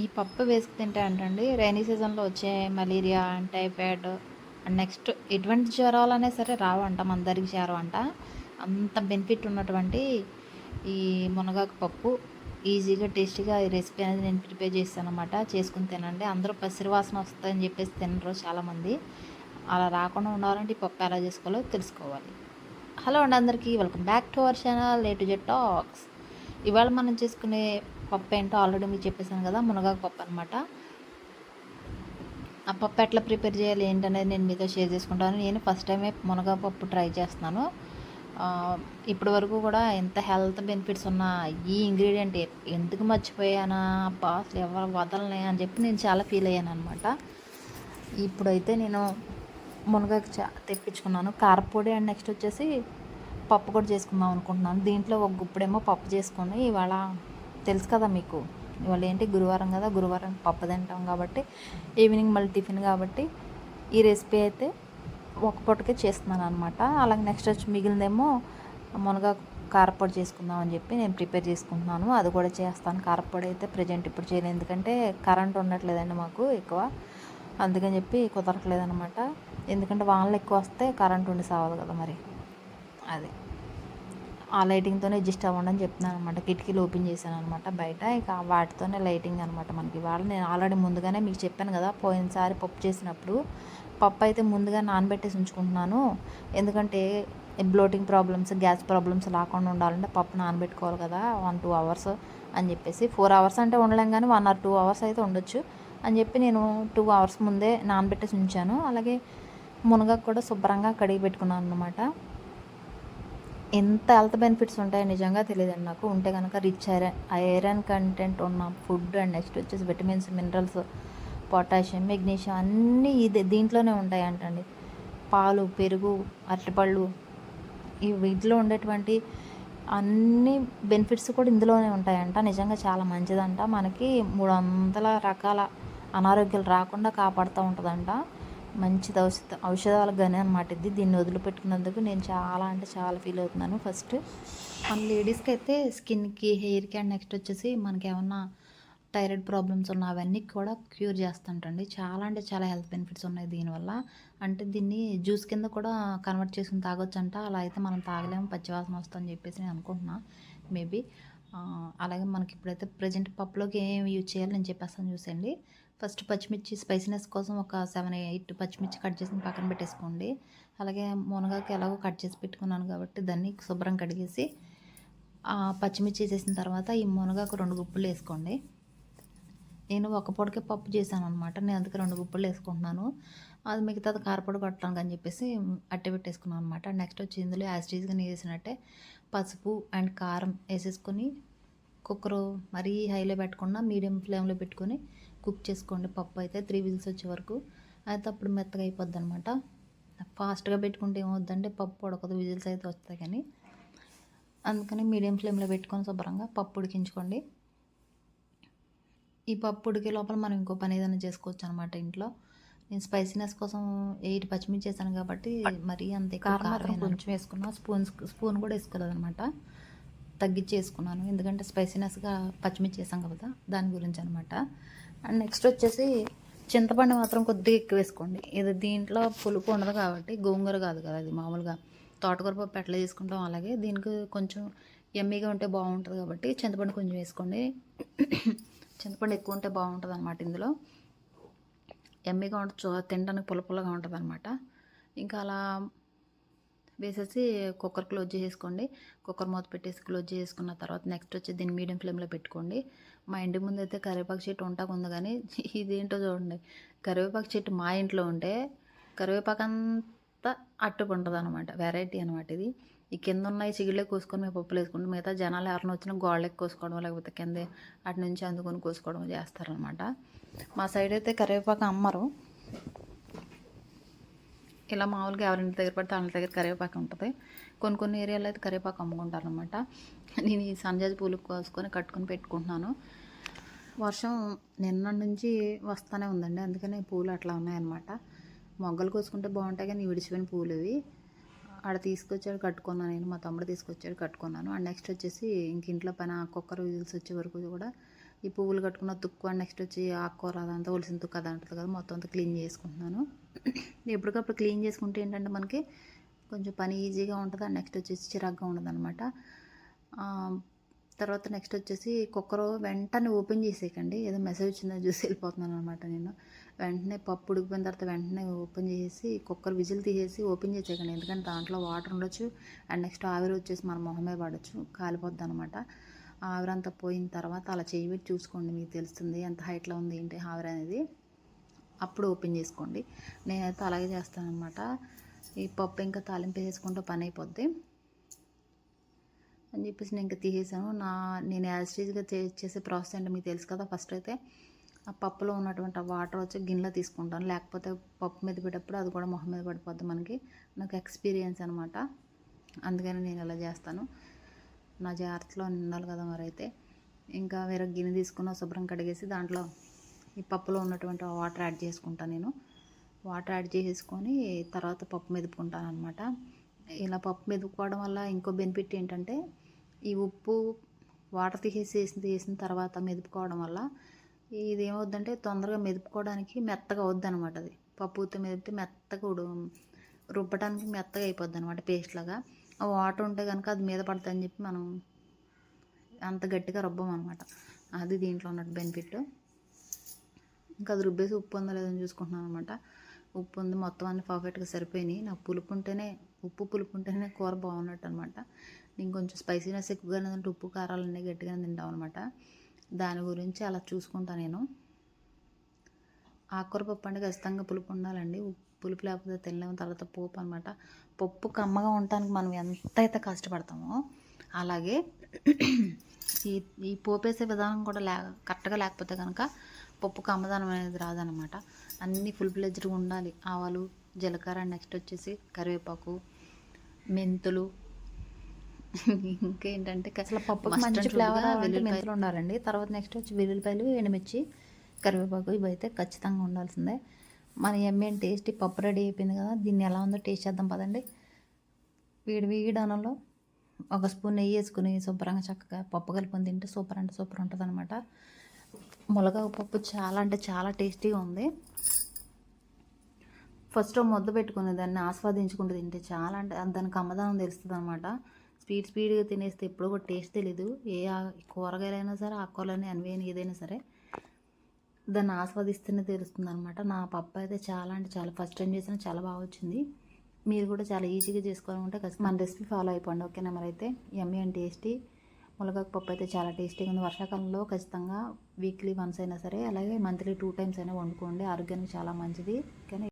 ఈ పప్పు వేసుకు తింటే అంటండి రైనీ సీజన్లో వచ్చే మలేరియా టైఫాయిడ్ అండ్ నెక్స్ట్ ఎటువంటి జ్వరాలనే సరే రావంట మందరికి చేరవంట. అంత బెనిఫిట్ ఉన్నటువంటి ఈ మునగాకు పప్పు ఈజీగా టేస్టీగా ఈ రెసిపీ అనేది నేను ప్రిపేర్ చేస్తాను అనమాట చేసుకుని తినండి. అందరూ పసిరి వాసన వస్తుందని చెప్పేసి తినరు చాలామంది. అలా రాకుండా ఉండాలంటే ఈ పప్పు ఎలా చేసుకోవాలో తెలుసుకోవాలి. హలో అండి అందరికీ. Welcome back to our channel A to Z Talks. ఇవాళ మనం చేసుకునే పప్పు ఏంటో ఆల్రెడీ మీకు చెప్పేసాను కదా మునగాకు పప్పు అనమాట ఆ పప్పు ఎట్లా ప్రిపేర్ చేయాలి ఏంటనేది నేను మీతో షేర్ చేసుకుంటాను. నేను ఫస్ట్ టైమే మునగాకు పప్పు ట్రై చేస్తున్నాను. ఇప్పటి వరకు కూడా ఎంత హెల్త్ బెనిఫిట్స్ ఉన్న ఈ ఇంగ్రీడియంట్ ఎందుకు మర్చిపోయానా అబ్బా అసలు ఎవరు వదలనే అని చెప్పి నేను చాలా ఫీల్ అయ్యాను అనమాట ఇప్పుడైతే నేను మునగాకు చా తెప్పించుకున్నాను. కారపొడి అండ్ నెక్స్ట్ వచ్చేసి పప్పు కూడా చేసుకుందాం అనుకుంటున్నాను. దీంట్లో ఒక గుప్పుడేమో పప్పు చేసుకొని ఇవాళ తెలుసు కదా మీకు. ఇవాళ ఏంటి? గురువారం కదా. గురువారం పప్పు తింటాం కాబట్టి ఈవినింగ్ మళ్ళీ టిఫిన్ కాబట్టి ఈ రెసిపీ అయితే ఒక పూటకే చేస్తున్నాను అనమాట అలాగే నెక్స్ట్ వచ్చి మిగిలిందేమో మునగా కారపొడి చేసుకుందాం అని చెప్పి నేను ప్రిపేర్ చేసుకుంటున్నాను. అది కూడా చేస్తాను. కారపొడి అయితే ప్రజెంట్ ఇప్పుడు చేయలేదు. ఎందుకంటే కరెంట్ ఉండట్లేదండి మాకు ఎక్కువ. అందుకని చెప్పి కుదరట్లేదనమాట ఎందుకంటే వానలు ఎక్కువ వస్తే కరెంట్ ఉండి సావదు కదా మరి. అది. ఆ లైటింగ్తోనే అడ్జస్ట్ అవ్వండి అని చెప్తున్నాను అనమాట కిటికీలు ఓపెన్ చేశాను అనమాట బయట. ఇక వాటితోనే లైటింగ్ అనమాట మనకి ఇవాళ. నేను ఆల్రెడీ ముందుగానే మీకు చెప్పాను కదా పోయినసారి పప్పు చేసినప్పుడు పప్పు అయితే ముందుగా నానబెట్టేసి ఉంచుకుంటున్నాను. ఎందుకంటే బ్లోటింగ్ ప్రాబ్లమ్స్ గ్యాస్ ప్రాబ్లమ్స్ రాకుండా ఉండాలంటే పప్పు నానబెట్టుకోవాలి కదా వన్ టూ అవర్స్ అని చెప్పేసి. ఫోర్ అవర్స్ అంటే ఉండలేం కానీ వన్ ఆర్ టూ అవర్స్ అయితే ఉండొచ్చు అని చెప్పి నేను టూ అవర్స్ ముందే నానబెట్టేసి ఉంచాను. అలాగే మునగాకు కూడా శుభ్రంగా కడిగి పెట్టుకున్నాను అనమాట. ఎంత హెల్త్ బెనిఫిట్స్ ఉంటాయో నిజంగా తెలియదండి నాకు. ఉంటే కనుక రిచ్ ఐరన్ ఐరన్ కంటెంట్ ఉన్న ఫుడ్ అండ్ నెక్స్ట్ వచ్చేసి విటమిన్స్ మినరల్స్ పొటాషియం మెగ్నీషియం అన్నీ ఇది దీంట్లోనే ఉంటాయంటండి. పాలు పెరుగు అరటిపళ్ళు ఈ వీటిలో ఉండేటువంటి అన్ని బెనిఫిట్స్ కూడా ఇందులోనే ఉంటాయంట. నిజంగా చాలా మంచిదంట. మనకి మూడు వందల రకాల అనారోగ్యాలు రాకుండా కాపాడుతూ ఉంటుందంట. మంచిది ఔషధ ఔషధాలు కానీ అనమాట ఇది. దీన్ని వదిలిపెట్టుకున్నందుకు నేను చాలా అంటే చాలా ఫీల్ అవుతున్నాను. ఫస్ట్ మన లేడీస్కి అయితే స్కిన్కి హెయిర్కి అండ్ నెక్స్ట్ వచ్చేసి మనకి ఏమన్నా థైరాయిడ్ ప్రాబ్లమ్స్ ఉన్న అవన్నీ కూడా క్యూర్ చేస్తుంటండి. చాలా అంటే చాలా హెల్త్ బెనిఫిట్స్ ఉన్నాయి దీనివల్ల అంటే దీన్ని జ్యూస్ కింద కూడా కన్వర్ట్ చేసుకుని తాగొచ్చు అంట అలా అయితే మనం తాగలేము పచ్చివాసన వస్తుందని చెప్పేసి నేను అనుకుంటున్నా. మేబీ అలాగే మనకి ఇప్పుడైతే ప్రజెంట్ పప్పులోకి ఏం యూజ్ చేయాలి నేను చెప్పేస్తాను చూసేయండి. ఫస్ట్ పచ్చిమిర్చి స్పైసీనెస్ కోసం ఒక సెవెన్ ఎయిట్ పచ్చిమిర్చి కట్ చేసి పక్కన పెట్టేసుకోండి. అలాగే మునగాకు ఎలాగో కట్ చేసి పెట్టుకున్నాను కాబట్టి దాన్ని శుభ్రం కడిగేసి ఆ పచ్చిమిర్చి చేసిన తర్వాత ఈ మునగాకు రెండు గుప్పులు వేసుకోండి. నేను ఒక పొడికే పప్పు చేశాను అనమాట నేను అందుకే రెండు గుప్పలు వేసుకుంటున్నాను. అది మిగతాది కారపొడి కొట్టడానికి అని చెప్పేసి అట్టి పెట్టేసుకున్నాను అనమాట నెక్స్ట్ వచ్చి ఇందులో యాసిటీస్గా నేను వేసినట్టే పసుపు అండ్ కారం వేసేసుకొని కుక్కర్ మరీ హైలో పెట్టకుండా మీడియం ఫ్లేమ్లో పెట్టుకొని కుక్ చేసుకోండి పప్పు అయితే త్రీ విజిల్స్ వచ్చే వరకు. అయితే అప్పుడు మెత్తగా అయిపోద్ది అనమాట ఫాస్ట్గా పెట్టుకుంటే ఏమవుద్దంటే పప్పు ఉడకదు విజిల్స్ అయితే వస్తాయి కానీ. అందుకని మీడియం ఫ్లేమ్లో పెట్టుకొని శుభ్రంగా పప్పు ఉడికించుకోండి. ఈ పప్పు ఉడికే లోపల మనం ఇంకో పని ఏదైనా చేసుకోవచ్చు అనమాట ఇంట్లో. నేను స్పైసీనెస్ కోసం ఎయిట్ పచ్చిమిర్చి వేసాను కాబట్టి మరీ అంత ఎక్కువ కారం కొంచెం వేసుకున్నా స్పూన్ స్పూన్ కూడా వేసుకోలేదు అనమాట తగ్గించి వేసుకున్నాను ఎందుకంటే స్పైసీనెస్గా పచ్చిమిర్చి వేసాం కదా దాని గురించి అనమాట అండ్ నెక్స్ట్ వచ్చేసి చింతపండు మాత్రం కొద్దిగా ఎక్కువ వేసుకోండి. ఇది దీంట్లో పులుపు ఉండదు కాబట్టి గోంగూర కాదు కదా అది మామూలుగా. తోటకూర పప్పు ఎట్లా చేసుకుంటాం అలాగే దీనికి కొంచెం ఎమ్మీగా ఉంటే బాగుంటుంది కాబట్టి చింతపండు కొంచెం వేసుకోండి. చింతపండు ఎక్కువ ఉంటే బాగుంటుంది అనమాట ఇందులో. ఎమ్మీగా ఉంటుంది చూ- తినడానికి పులపులగా ఉంటుంది అనమాట ఇంకా అలా వేసేసి కుక్కర్ క్లోజ్ చేసుకోండి కుక్కర్ మూత పెట్టేసి క్లోజ్ చేసుకున్న తర్వాత నెక్స్ట్ వచ్చి దీన్ని మీడియం ఫ్లేమ్లో పెట్టుకోండి. మా ఇంటి ముందు అయితే కరివేపాకు చెట్టు ఉంటాకు ఉంది కానీ ఇదేంటో చూడండి. కరివేపాకు చెట్టు మా ఇంట్లో ఉంటే కరివేపాకు అంతా అట్టుకు ఉంటుంది అనమాట వెరైటీ అనమాట ఇది. ఈ కింద ఉన్నాయి చిగిళ్ళే కోసుకొని మేము పప్పులు వేసుకుంటాం. మిగతా జనాలు ఎవరైనా వచ్చినా గోళ్ళకి కోసుకోవడం లేకపోతే కింద అటు నుంచి అందుకొని కోసుకోవడం చేస్తారనమాట మా సైడ్ అయితే కరివేపాకు అమ్మరు. ఇలా మామూలుగా ఎవరింటి దగ్గర పడితే వాళ్ళ దగ్గర కరివేపాకు ఉంటుంది. కొన్ని కొన్ని ఏరియాలో అయితే కరివేపాకు అమ్ముకుంటారు అనమాట నేను ఈ సంజాజి పూలు కోసుకొని కట్టుకొని పెట్టుకుంటున్నాను. వర్షం నిన్న నుంచి వస్తూనే ఉందండి. అందుకని పూలు అట్లా ఉన్నాయన్నమాట. మొగ్గలు కోసుకుంటే బాగుంటాయి కానీ విడిచిపోయిన పూలు ఇవి. ఆడ తీసుకొచ్చాడు కట్టుకున్నాను నేను. మా తమ్ముడు తీసుకొచ్చాడు కట్టుకున్నాను. అండ్ నెక్స్ట్ వచ్చేసి ఇంక ఇంట్లో పైన కుక్కర్ విజిల్స్ వచ్చే వరకు కూడా ఈ పువ్వులు కట్టుకున్న తుక్కు అని నెక్స్ట్ వచ్చి ఆకుకూర అదంతా ఒలిసిన తుక్కు అది అంటుంది కదా మొత్తం అంతా క్లీన్ చేసుకుంటున్నాను. ఎప్పటికప్పుడు క్లీన్ చేసుకుంటే ఏంటంటే మనకి కొంచెం పని ఈజీగా ఉంటుంది నెక్స్ట్ వచ్చేసి చిరాగ్గా ఉండదు అనమాట తర్వాత నెక్స్ట్ వచ్చేసి కుక్కర్ వెంటనే ఓపెన్ చేసేయకండి. ఏదో మెసేజ్ వచ్చిందో చూసి వెళ్ళిపోతున్నాను అనమాట నేను. వెంటనే పప్పు ఉడికిపోయిన తర్వాత వెంటనే ఓపెన్ చేసి కుక్కర్ విజిల్ తీసేసి ఓపెన్ చేసేయకండి. ఎందుకంటే దాంట్లో వాటర్ ఉండొచ్చు అండ్ నెక్స్ట్ ఆవిరి వచ్చేసి మన మొహమే మీద పడవచ్చు కాలిపోద్ది అనమాట ఆవిరంతా పోయిన తర్వాత అలా చేయి పెట్టి చూసుకోండి మీకు తెలుస్తుంది ఎంత హైట్లో ఉంది ఏంటి ఆవిరి అనేది అప్పుడు ఓపెన్ చేసుకోండి. నేనైతే అలాగే చేస్తాను అనమాట ఈ పప్పు ఇంకా తాలింపు వేసుకుంటే పని అయిపోద్ది. అని చెప్పేసి నేను ఇంకా తీసేసాను. నా నేను యాజిటీజ్గా చేసే ప్రాసెస్ అంటే మీకు తెలుసు కదా ఫస్ట్ అయితే ఆ పప్పులో ఉన్నటువంటి ఆ వాటర్ వచ్చి గిన్నెలో తీసుకుంటాను. లేకపోతే పప్పు మీద పెట్టేటప్పుడు అది కూడా మొహం మీద పడిపోద్ది మనకి. నాకు ఎక్స్పీరియన్స్ అనమాట అందుకని నేను ఇలా చేస్తాను. నా జాగ్రత్తలో ఉండాలి కదా మరి అయితే ఇంకా వేరే గిన్నె తీసుకున్న శుభ్రం కడిగేసి దాంట్లో ఈ పప్పులో ఉన్నటువంటి వాటర్ యాడ్ చేసుకుంటాను నేను. వాటర్ యాడ్ చేసుకొని తర్వాత పప్పు మెదుపుకుంటాను అనమాట ఇలా పప్పు మెదుపుకోవడం వల్ల ఇంకో బెనిఫిట్ ఏంటంటే ఈ ఉప్పు వాటర్ తీసేసి వేసిన తర్వాత మెదుపుకోవడం వల్ల ఇది ఏమవుద్దంటే తొందరగా మెదుపుకోవడానికి మెత్తగా అవుద్ది అనమాట అది పప్పుతో మెదిపితే మెత్తగా ఉడు రుబ్బడానికి మెత్తగా అయిపోద్ది అనమాట పేస్ట్ లాగా. వాటర్ ఉంటే కనుక అది మీద పడుతుందని చెప్పి మనం అంత గట్టిగా రుబ్బం అనమాట అది దీంట్లో ఉన్నట్టు బెనిఫిట్ ఇంకా అది రుబ్బేసి ఉప్పు ఉందో లేదని చూసుకుంటున్నాను అనమాట ఉప్పు ఉంది మొత్తం అన్ని పర్ఫెక్ట్గా సరిపోయినాయి. నాకు పులుపు ఉంటేనే ఉప్పు పులుపు ఉంటేనే కూర బాగున్నట్టు అనమాట నేను కొంచెం స్పైసీనెస్ ఎక్కువగానే తింటే ఉప్పు కారాలన్నీ గట్టిగానే తింటాం అనమాట దాని గురించి అలా చూసుకుంటాను నేను. ఆకుకూర పప్పు అంటే ఖచ్చితంగా పులుపు ఉండాలండి. పులుపు లేకపోతే తినలేము. తర్వాత పోపు అనమాట పప్పు కమ్మగా ఉండటానికి మనం ఎంత అయితే కష్టపడతామో అలాగే ఈ ఈ పోపేసే విధానం కూడా లే కరెక్ట్గా లేకపోతే కనుక పప్పు కమ్మదనం అనేది రాదనమాట అన్నీ ఫుల్ ప్లెజ్డ్గా ఉండాలి. ఆవాలు జీలకర్ర నెక్స్ట్ వచ్చేసి కరివేపాకు మెంతులు. ఇంకేంటంటే అసలు పప్పు మంచి ఫ్లేవర్ మెంతులు ఉండాలండి. తర్వాత నెక్స్ట్ వచ్చి వెల్లుల్లిపాయలు ఎండుమిర్చి కరివేపాకు ఇవి అయితే ఖచ్చితంగా ఉండాల్సిందే. మన ఎమ్మెన్ టేస్టీ పప్పు రెడీ అయిపోయింది కదా దీన్ని ఎలా ఉందో టేస్ట్ చేద్దాం పదండి. వేడి వేడి అన్నంలో ఒక స్పూన్ నెయ్యి వేసుకుని శుభ్రంగా చక్కగా పప్పు కలుపుకొని తింటే సూపర్ అంటే సూపర్ ఉంటుంది అనమాట ములగాకు పప్పు చాలా అంటే చాలా టేస్టీగా ఉంది. ఫస్ట్ ముద్ద పెట్టుకుని దాన్ని ఆస్వాదించుకుంటూ తింటే చాలా అంటే దానికి అమ్మదానం తెలుస్తుంది అనమాట స్పీడ్ స్పీడ్గా తినేస్తే ఎప్పుడు కూడా టేస్ట్ తెలీదు. ఏ ఆ- కూరగాయలైనా సరే ఆకుకూరలైనా అనివేని ఏదైనా సరే దాన్ని ఆస్వాదిస్తేనే తెలుస్తుంది అనమాట నా పప్పు అయితే చాలా అంటే చాలా ఫస్ట్ టైం చేసినా చాలా బాగా వచ్చింది. మీరు కూడా చాలా ఈజీగా చేసుకోవాలంటే మన రెసిపీ ఫాలో అయిపోండి ఓకేనా? మరి అయితే ఎమ్మీ అండ్ టేస్టీ ములగాకు పప్పు అయితే చాలా టేస్టీగా ఉంది. వర్షాకాలంలో ఖచ్చితంగా వీక్లీ వన్స్ అయినా సరే అలాగే మంత్లీ టూ టైమ్స్ అయినా వండుకోండి. ఆరోగ్యానికి చాలా మంచిది కానీ